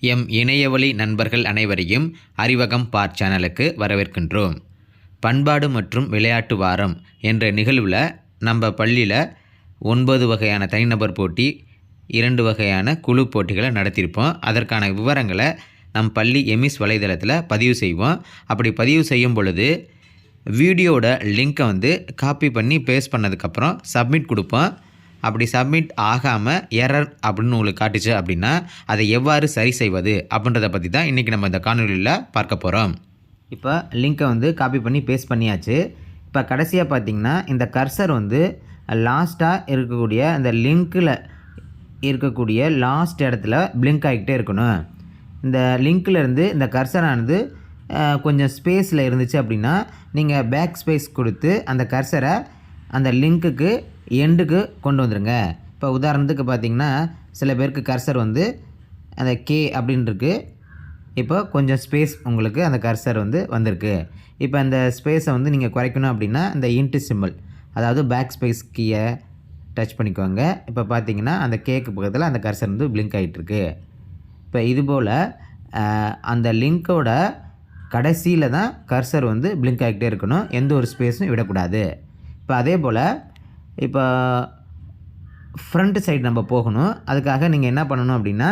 M இணையவழி நண்பர்கள் அனைவரையும் அறிவகம் பார் சேனலுக்கு வரவேற்கின்றோம். பண்பாடு மற்றும் விளையாட்டு வாரம் என்ற நிகழ்வில் நம்ம பள்ளியில் ஒன்பது வகையான தனிநபர் போட்டி இரண்டு வகையான குழு போட்டிகளை நடத்தியிருப்போம் அதற்கான விவரங்களை நம் பள்ளி எமிஸ் வலைதளத்தில் பதிவு செய்வோம். அப்படி பதிவு செய்யும் பொழுது வீடியோட லிங்க்கை வந்து காப்பி பண்ணி பேஸ்ட் பண்ணதுக்கப்புறம் சப்மிட் கொடுப்போம். அப்படி சப்மிட் ஆகாமல் எரர் அப்படின்னு உங்களுக்கு காட்டுச்சு அப்படின்னா அதை எவ்வாறு சரி செய்வது அப்படின்றத பற்றி தான் இன்றைக்கி நம்ம இந்த காணொலியில் பார்க்க போகிறோம் இப்போ லிங்க்கை வந்து காப்பி பண்ணி பேஸ்ட் பண்ணியாச்சு. இப்போ கடைசியாக பார்த்தீங்கன்னா இந்த கர்சர் வந்து லாஸ்ட்டாக இருக்கக்கூடிய அந்த லிங்க்கில் இருக்கக்கூடிய லாஸ்ட் இடத்துல பிளிங்க் ஆகிக்கிட்டே இருக்கணும். இந்த லிங்க்ல இருந்து இந்த கர்சரானது கொஞ்சம் ஸ்பேஸில் இருந்துச்சு அப்படின்னா நீங்கள் பேக் ஸ்பேஸ் கொடுத்து அந்த கர்சரை அந்த லிங்க்குக்கு எண்டுக்கு கொண்டு வந்துடுங்க இப்போ உதாரணத்துக்கு பார்த்தீங்கன்னா சில பேருக்கு கர்சர் வந்து அந்த கே அப்படின்ட்டுருக்கு இப்போ கொஞ்சம் ஸ்பேஸ் உங்களுக்கு அந்த கர்சர் வந்து வந்திருக்கு. இப்போ அந்த ஸ்பேஸை வந்து நீங்கள் குறைக்கணும் அப்படின்னா இந்த இன்ட்டு சிம்பிள் அதாவது பேக் ஸ்பேஸ் கீயை டச் பண்ணிக்கோங்க. இப்போ பார்த்தீங்கன்னா அந்த கேக்கு பக்கத்தில் அந்த கர்சர் வந்து பிளிங்க் ஆகிட்டுருக்கு இப்போ இதுபோல் அந்த லிங்க்கோட கடைசியில் தான் கர்சர் வந்து பிளிங்க் ஆகிட்டே இருக்கணும். எந்த ஒரு ஸ்பேஸும் விடக்கூடாது. இப்போ அதே போல் இப்போ ஃப்ரண்ட் சைடு நம்ம போகணும். அதுக்காக நீங்கள் என்ன பண்ணணும் அப்படின்னா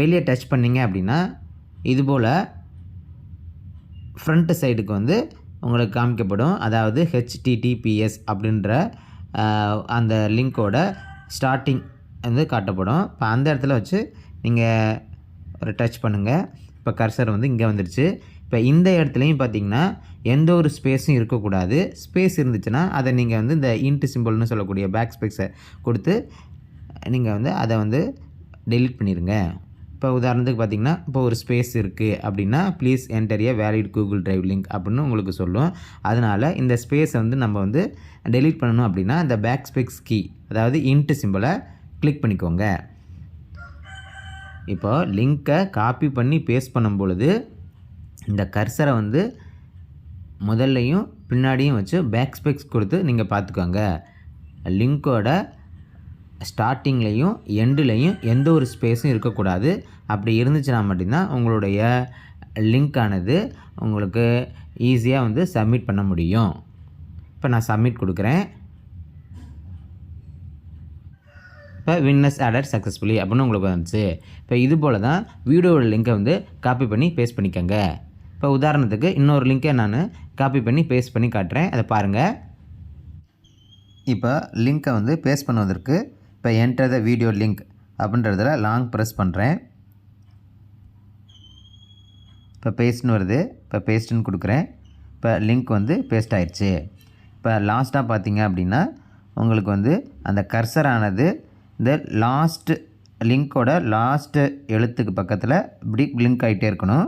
வெளியே டச் பண்ணீங்க அப்படின்னா இதுபோல் ஃப்ரண்ட் சைடுக்கு வந்து உங்களுக்கு காமிக்கப்படும். அதாவது ஹெச்டிடிபிஎஸ் அப்படின்ற அந்த லிங்க்கோட ஸ்டார்டிங் வந்து காட்டப்படும். இப்போ அந்த இடத்துல வச்சு நீங்கள் ஒரு டச் பண்ணுங்கள் இப்போ கர்சர் வந்து இங்கே வந்துடுச்சு இப்போ இந்த இடத்துலையும் பார்த்தீங்கன்னா எந்த ஒரு ஸ்பேஸும் இருக்கக்கூடாது. ஸ்பேஸ் இருந்துச்சுன்னா அதை நீங்கள் வந்து இந்த இன்ட்டு சிம்பிள்னு சொல்லக்கூடிய பேக் ஸ்பேஸை கொடுத்து நீங்கள் வந்து அதை வந்து டெலீட் பண்ணிடுங்க இப்போ உதாரணத்துக்கு பார்த்தீங்கன்னா இப்போ ஒரு ஸ்பேஸ் இருக்குது அப்படின்னா please enter a valid Google drive link அப்படின்னு உங்களுக்கு சொல்லும். அதனால் இந்த ஸ்பேஸை வந்து நம்ம வந்து டெலீட் பண்ணணும் அப்படின்னா இந்த பேக் ஸ்பேஸ் கீ அதாவது இன்ட்டு சிம்பிளை கிளிக் பண்ணிக்கோங்க. இப்போ லிங்க்கை காப்பி பண்ணி பேஸ்ட் பண்ணும் பொழுது இந்த கர்சரை வந்து முதல்லையும் பின்னாடியும் வச்சு பேக் ஸ்பெக்ஸ் கொடுத்து நீங்கள் பார்த்துக்கோங்க. லிங்கோட ஸ்டார்டிங்லேயும் எண்டுலேயும் எந்த ஒரு ஸ்பேஸும் இருக்கக்கூடாது. அப்படி இருந்துச்சுன்னா மட்டும்தான் உங்களுடைய லிங்க்கானது உங்களுக்கு ஈஸியாக வந்து சப்மிட் பண்ண முடியும். இப்போ நான் சப்மிட் கொடுக்குறேன். இப்போ வின்னஸ் ஆர்டர் சக்ஸஸ்ஃபுல்லி அப்படின்னு உங்களுக்கு வந்துச்சு. இப்போ இது போல் தான் வீடியோவோட லிங்கை வந்து காப்பி பண்ணி பேஸ்ட் பண்ணிக்கோங்க. இப்போ உதாரணத்துக்கு இன்னொரு லிங்கை நான் காப்பி பண்ணி பேஸ்ட் பண்ணி காட்டுறேன். அதை பாருங்கள் இப்போ லிங்க்கை வந்து பேஸ்ட் பண்ணுவதற்கு இப்போ என்டர் த வீடியோ லிங்க் அப்படின்றதில் லாங் ப்ரெஸ் பண்ணுறேன் இப்போ பேஸ்ட்னு வருது. இப்போ பேஸ்ட்டுன்னு கொடுக்குறேன். இப்போ லிங்க் வந்து பேஸ்ட் ஆயிடுச்சு. இப்போ லாஸ்ட்டாக பார்த்தீங்க அப்படின்னா உங்களுக்கு வந்து அந்த கர்சரானது இந்த லாஸ்ட்டு லிங்க்கோட லாஸ்ட்டு எழுத்துக்கு பக்கத்தில் இப்படி லிங்க் ஆகிட்டே இருக்கணும்.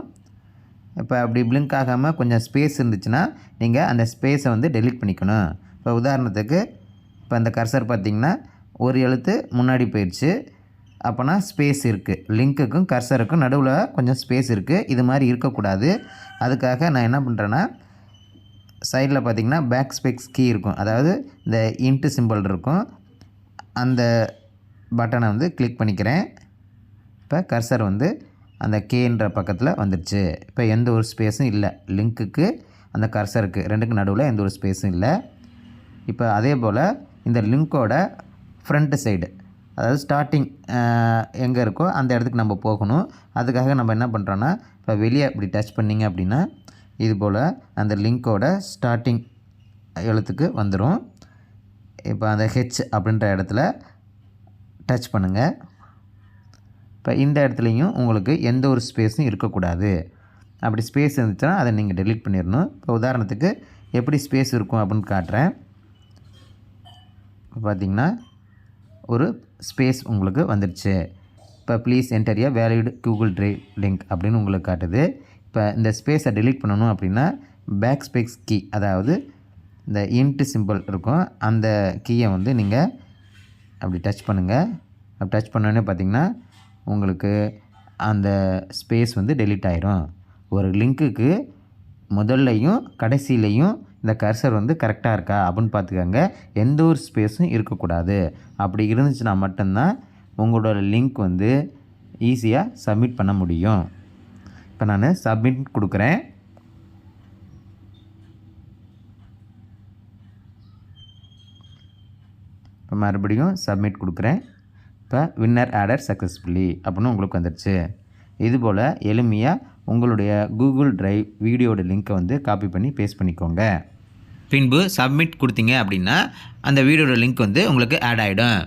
இப்போ அப்படி பிளிங்க் ஆகாமல் கொஞ்சம் ஸ்பேஸ் இருந்துச்சுன்னா நீங்கள் அந்த ஸ்பேஸை வந்து டெலீட் பண்ணிக்கணும். இப்போ உதாரணத்துக்கு இப்போ அந்த கர்சர் பார்த்தீங்கன்னா ஒரு எழுத்து முன்னாடி போயிடுச்சு. அப்போனா ஸ்பேஸ் இருக்குது லிங்க்குக்கும் கர்சருக்கும் நடுவில் கொஞ்சம் ஸ்பேஸ் இருக்குது இது மாதிரி இருக்கக்கூடாது. அதுக்காக நான் என்ன பண்ணுறேன்னா சைடில் பார்த்தீங்கன்னா பேக் ஸ்பெக்ஸ் கீ இருக்கும். அதாவது இந்த இன்ட்டு சிம்பிள் இருக்கும். அந்த பட்டனை வந்து கிளிக் பண்ணிக்கிறேன். இப்போ கர்சர் வந்து அந்த கேன்ற பக்கத்தில் வந்துடுச்சு இப்போ எந்த ஒரு ஸ்பேஸும் இல்லை. லிங்க்குக்கு அந்த கர்சருக்கு ரெண்டுக்கு நடுவில் எந்த ஒரு ஸ்பேஸும் இல்லை. இப்போ அதே போல் இந்த லிங்க்கோட ஃப்ரண்ட்டு சைடு அதாவது ஸ்டார்டிங் எங்கே இருக்கோ அந்த இடத்துக்கு நம்ம போகணும். அதுக்காக நம்ம என்ன பண்ணுறோன்னா இப்போ வெளியே இப்படி டச் பண்ணிங்க அப்படின்னா இது போல் அந்த லிங்க்கோட ஸ்டார்டிங் எழுத்துக்கு வந்துடும் இப்போ அந்த ஹெச் அப்படின்ற இடத்துல டச் பண்ணுங்கள் இப்போ இந்த இடத்துலையும் உங்களுக்கு எந்த ஒரு ஸ்பேஸும் இருக்கக்கூடாது. அப்படி ஸ்பேஸ் இருந்துச்சுன்னா அதை நீங்கள் டெலீட் பண்ணிடணும். இப்போ உதாரணத்துக்கு எப்படி ஸ்பேஸ் இருக்கும் அப்படின்னு காட்டுறேன். இப்போ பார்த்தீங்கன்னா ஒரு ஸ்பேஸ் உங்களுக்கு வந்துடுச்சு இப்போ please enter a valid Google drive link அப்படின்னு உங்களுக்கு காட்டுது. இப்போ இந்த ஸ்பேஸை டெலிட் பண்ணணும் அப்படின்னா பேக் ஸ்பேஸ் கீ அதாவது இந்த இன்ட்டு சிம்பிள் இருக்கும். அந்த கீயை வந்து நீங்கள் அப்படி டச் பண்ணுங்கள் அப்படி டச் பண்ணோன்னே பார்த்தீங்கன்னா உங்களுக்கு அந்த ஸ்பேஸ் வந்து டெலிட் ஆயிரும். ஒரு லிங்க்குக்கு முதல்லையும் கடைசியிலையும் இந்த கர்சர் வந்து கரெக்டாக இருக்கா அப்படின்னு பார்த்துக்கோங்க. எந்த ஒரு ஸ்பேஸும் இருக்கக்கூடாது. அப்படி இருந்துச்சுன்னா மட்டும்தான் உங்களோட லிங்க் வந்து ஈஸியாக சப்மிட் பண்ண முடியும். இப்போ நான் சப்மிட் கொடுக்குறேன். இப்போ மறுபடியும் சப்மிட் கொடுக்குறேன். இப்போ வின்னர் ஆடர் சக்ஸஸ்ஃபுல்லி அப்படின்னு உங்களுக்கு வந்துடுச்சு இதுபோல் எளிமையாக உங்களுடைய கூகுள் ட்ரைவ் வீடியோட லிங்க்கை வந்து காப்பி பண்ணி பேஸ்ட் பண்ணிக்கோங்க. பின்பு சப்மிட் கொடுத்தீங்க அப்படின்னா அந்த வீடியோட லிங்க் வந்து உங்களுக்கு ஆட் ஆகிடும்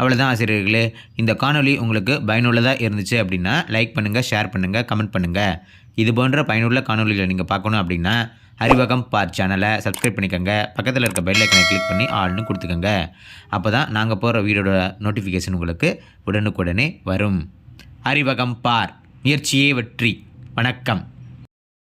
அவ்வளோதான் ஆசிரியர்களே. இந்த காணொலி உங்களுக்கு பயனுள்ளதாக இருந்துச்சு அப்படின்னா லைக் பண்ணுங்கள் ஷேர் பண்ணுங்கள் கமெண்ட் பண்ணுங்கள் இது போன்ற பயனுள்ள காணொளிகளை நீங்கள் பார்க்கணும் அப்படின்னா அறிவகம் பார் சேனலை சப்ஸ்கிரைப் பண்ணிக்கோங்க. பக்கத்தில் இருக்க பெல்லைக்கனை கிளிக் பண்ணி ஆள்னு கொடுத்துக்கோங்க. அப்போ தான் நாங்கள் போகிற வீடியோட நோட்டிஃபிகேஷன் உங்களுக்கு உடனுக்குடனே வரும். அறிவகம் பார் முயற்சியே வெற்றி. வணக்கம்.